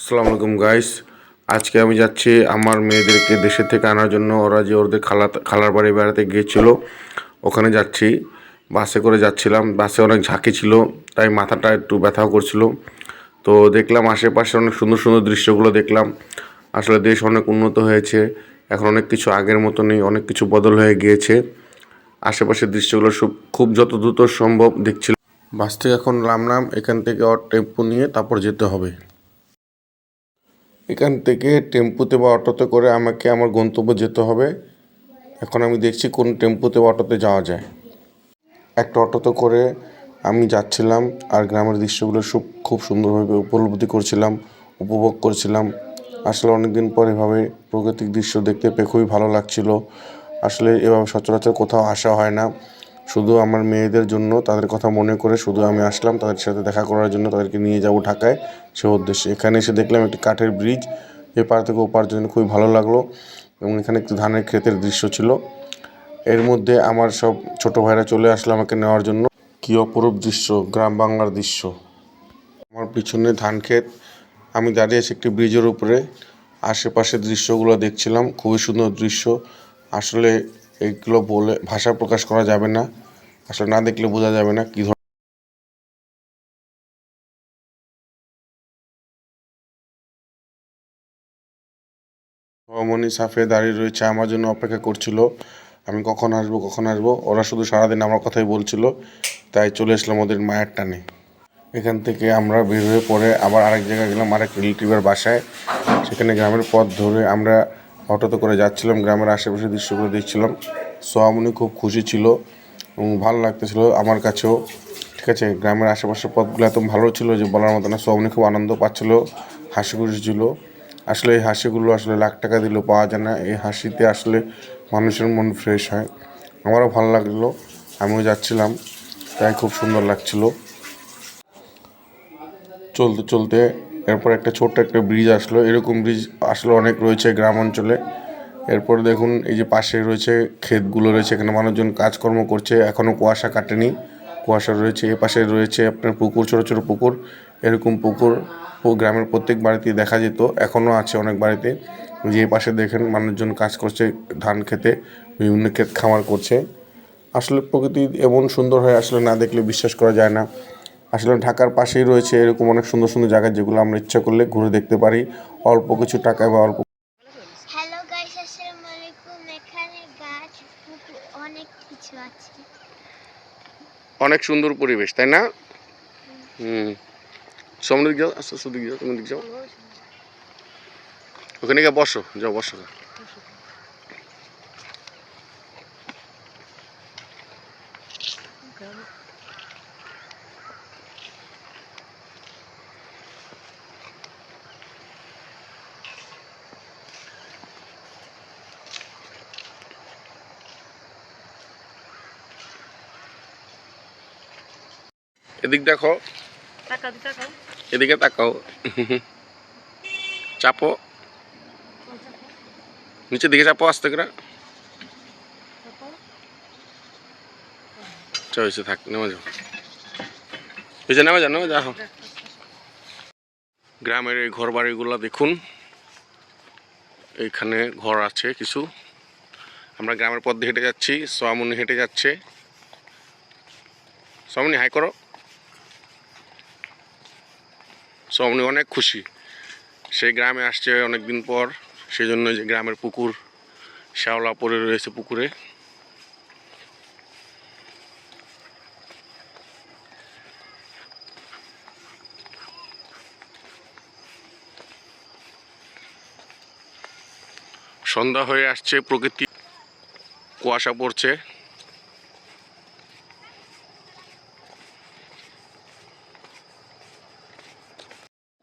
আসসালামু আলাইকুম গাইস আজকে আমি যাচ্ছি আমার মেয়েদেরকে দেশে থেকে আনার জন্য। ওরা যে ওদের খালা, খালার বাড়ি বেড়াতে গিয়েছিল, ওখানে যাচ্ছি। বাসে করে যাচ্ছিলাম। বাসে অনেক ঝাঁকি ছিল, তাই মাথাটা একটু ব্যথাও করছিল। তো দেখলাম আশেপাশে অনেক সুন্দর সুন্দর দৃশ্যগুলো দেখলাম। আসলে দেশ অনেক উন্নত হয়েছে। এখন অনেক কিছু আগের মতো নেই অনেক কিছু বদল হয়ে গিয়েছে। আশেপাশের দৃশ্যগুলো সব খুব যত দ্রুত সম্ভব দেখছিলাম বাস থেকে এখন নামলাম, এখান থেকে ওর টেম্পো নিয়ে তারপর যেতে হবে। এখান থেকে টেম্পুতে বা অটোতে করে আমাকে আমার গন্তব্যে যেতে হবে। এখন আমি দেখছি কোন টেম্পুতে বা অটোতে যাওয়া যায়। একটা অটোতে করে আমি যাচ্ছিলাম আর গ্রামের দৃশ্যগুলো সব খুব সুন্দরভাবে উপলব্ধি করছিলাম, উপভোগ করছিলাম। আসলে অনেকদিন পর এভাবে প্রাকৃতিক দৃশ্য দেখতে পেয়ে খুবই ভালো লাগছিল। আসলে এভাবে সচরাচর কোথাও আসা হয় না। শুধু আমার মেয়েদের জন্য, তাদের কথা মনে করে শুধু আমি আসলাম, তাদের সাথে দেখা করার জন্য তাদেরকে নিয়ে যাব ঢাকায়। সে উদ্দেশ্যে এখানে এসে দেখলাম একটি কাঠের ব্রিজ এপার থেকে ওপার জন্য খুবই ভালো লাগল এবং এখানে একটি ধানের ক্ষেতের দৃশ্য ছিল। এর মধ্যে আমার সব ছোট ভাইরা চলে আসলো আমাকে নেওয়ার জন্য। কী অপরূপ দৃশ্য, গ্রাম বাংলার দৃশ্য। আমার পিছনে ধান ক্ষেত, আমি দাঁড়িয়ে আছি একটি ব্রিজের উপরে। আশেপাশের দৃশ্যগুলো দেখছিলাম, খুবই সুন্দর দৃশ্য। আসলে এইগুলো বলে, ভাষা প্রকাশ করা যাবে না। আসলে না দেখলে বোঝা যাবে না কী রমণী সাফে দাঁড়িয়ে রয়েছে, আমার জন্য অপেক্ষা করছিল। আমি কখন আসব কখন আসব? ওরা শুধু সারাদিন আমার কথাই বলছিল, তাই চলে আসলাম ওদের মায়ের টানে। এখান থেকে আমরা বের হয়ে পরে আবার আরেক জায়গায় গেলাম, আরেক রিলেটিভের বাসায়। সেখানে গ্রামের পথ ধরে আমরা অটোতে করে যাচ্ছিলাম, গ্রামের আশেপাশের দৃশ্যগুলো দেখছিলাম। সোয়ামনি খুব খুশি ছিল এবং ভালো লাগতেছিল আমার কাছেও। ঠিক আছে, গ্রামের আশেপাশের পথগুলো এত ভালো ছিল যে বলার মতো না সোয়ামনি খুব আনন্দ পাচ্ছিল, হাসি খুশি ছিল। আসলে এই হাসিগুলো আসলে লাখ টাকা দিলেও পাওয়া যায় না, এই হাসিতে আসলে মানুষের মন ফ্রেশ হয়। আমারও ভালো লাগল, আমিও যাচ্ছিলাম, তাই খুব সুন্দর লাগছিল। চলতে চলতে এরপর একটা ছোট্ট একটা ব্রিজ আসলো। এরকম ব্রিজ আসলে অনেক রয়েছে গ্রাম অঞ্চলে। এরপর দেখুন, এই যে পাশে রয়েছে ক্ষেতগুলো রয়েছে, এখানে মানুষজন কাজকর্ম করছে। এখনও কুয়াশা কাটেনি, কুয়াশা রয়েছে। এ পাশে রয়েছে আপনার পুকুর, ছোটো ছোটো পুকুর। এরকম পুকুর গ্রামের প্রত্যেক বাড়িতেই দেখা যেত এখনও আছে অনেক বাড়িতে। যে পাশে দেখেন, মানুষজন কাজ করছে, ধান খেতে, বিভিন্ন ক্ষেত খামার করছে। আসলে প্রকৃতি এমন সুন্দর হয় আসলে না দেখলে বিশ্বাস করা যায় না। আসলে ঢাকার পাশেই রয়েছে এরকম অনেক সুন্দর সুন্দর জায়গা যেগুলো আমরা ইচ্ছা করলে ঘুরে দেখতে পারি। অল্প কিছু টাকায় বা অল্প হ্যালো গাইস আসসালামু আলাইকুম। এখানে গাছ অনেক কিছু আছে। অনেক সুন্দর পরিবেশ তাই না? হুম। সামনে দিক যাও আস্তে আস্তে দিক যাও তুমি দিক যাও। ওখানে গিয়ে বসো যাও বসো। এদিক দেখো। এদিকে তাকাও। চাপো। নিচে দিকে চাপো আস্তে করে। চয়েছে থাক নেমে যাও। নিচে নেমে যাও নেমে যাও। গ্রামের এই ঘর বাড়িগুলো দেখুন। এইখানে ঘর আছে কিছু। আমরা গ্রামের পথ দিয়ে হেঁটে যাচ্ছি সোয়ামুনি হেঁটে যাচ্ছে। সোয়ামুনি হাই করো। সোয়ামুনি অনেক খুশি। সেই গ্রামে আসছে অনেক দিন পর সেই জন্য যে গ্রামের পুকুর, শ্যাওলা পড়ে রয়েছে পুকুরে। সন্ধ্যা হয়ে আসছে, প্রকৃতি কুয়াশা পড়ছে।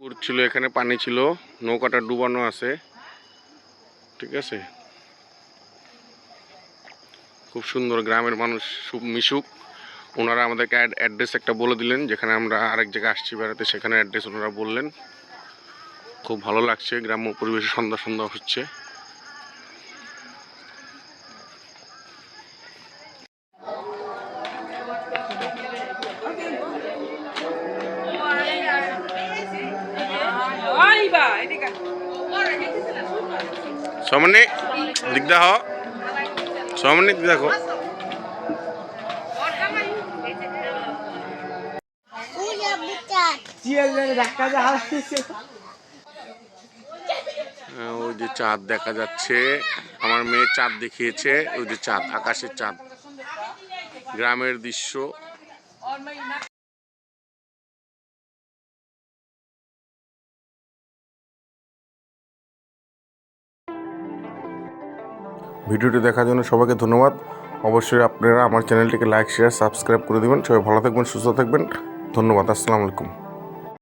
পুকুর ছিল, এখানে পানি ছিল, নৌকাটা ডুবানো আছে, ঠিক আছে? খুব সুন্দর গ্রামের মানুষ মিশুক। ওনারা আমাদেরকে অ্যাড্রেস একটা বলে দিলেন, যেখানে আমরা আরেক জায়গায় আসছি বেড়াতে, সেখানে অ্যাড্রেস ওনারা বললেন। খুব ভালো লাগছে, গ্রাম্য পরিবেশে সন্ধ্যা সন্ধ্যা হচ্ছে। সামনে দিক দেখো সামনে দেখো ওই যে চাঁদ দেখা যাচ্ছে। আমার মেয়ে চাঁদ দেখিয়েছে। ওই যে চাঁদ, আকাশের চাঁদ। গ্রামের দৃশ্য। ভিডিওটি দেখার জন্য সবাইকে ধন্যবাদ। অবশ্যই আপনারা আমার চ্যানেলটিকে লাইক শেয়ার সাবস্ক্রাইব করে দেবেন। সবাই ভালো থাকবেন, সুস্থ থাকবেন। ধন্যবাদ, আসসালামু আলাইকুম।